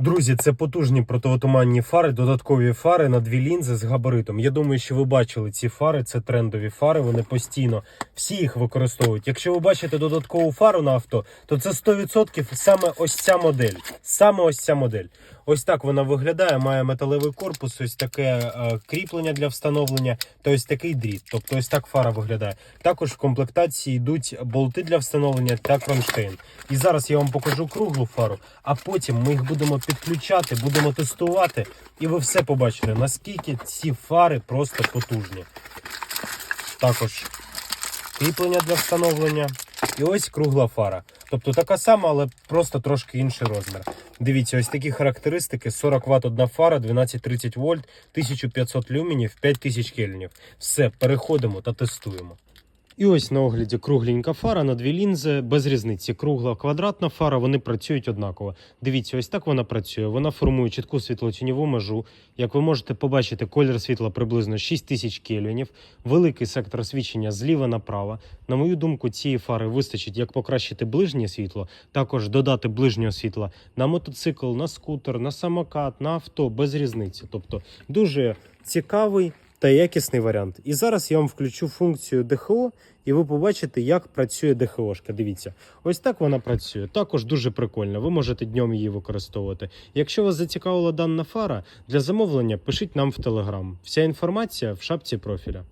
Друзі, це потужні противотуманні фари, додаткові фари на дві лінзи з габаритом. Я думаю, що ви бачили ці фари, це трендові фари, вони постійно всі їх використовують. Якщо ви бачите додаткову фару на авто, то це 100% саме ось ця модель. Саме ось ця модель. Ось так вона виглядає, має металевий корпус, ось таке е, кріплення для встановлення та ось такий дріт. Тобто ось так фара виглядає. Також в комплектації йдуть болти для встановлення та кронштейн. І зараз я вам покажу круглу фару, а потім ми їх будемо підключати, будемо тестувати, і ви все побачите, наскільки ці фари просто потужні. Також кріплення для встановлення. І ось кругла фара. Тобто така сама, але просто трошки інший розмір. Дивіться, ось такі характеристики: 40 Вт одна фара, 12-30 вольт, 1500 люмінів, 5000 кельнів. Все, переходимо та тестуємо. І ось на огляді кругленька фара на дві лінзи, без різниці. Кругла, квадратна фара, вони працюють однаково. Дивіться, ось так вона працює. Вона формує чітку світлотіньову межу. Як ви можете побачити, колір світла приблизно 6000 кельвінів, великий сектор освітлення зліва направо. На мою думку, цієї фари вистачить як покращити ближнє світло, також додати ближнього світла на мотоцикл, на скутер, на самокат, на авто без різниці. Тобто дуже цікавий та якісний варіант. І зараз я вам включу функцію ДХО, і ви побачите, як працює ДХОшка. Дивіться, ось так вона працює. Також дуже прикольно. Ви можете днем її використовувати. Якщо вас зацікавила дана фара, для замовлення пишіть нам в Телеграм. Вся інформація в шапці профіля.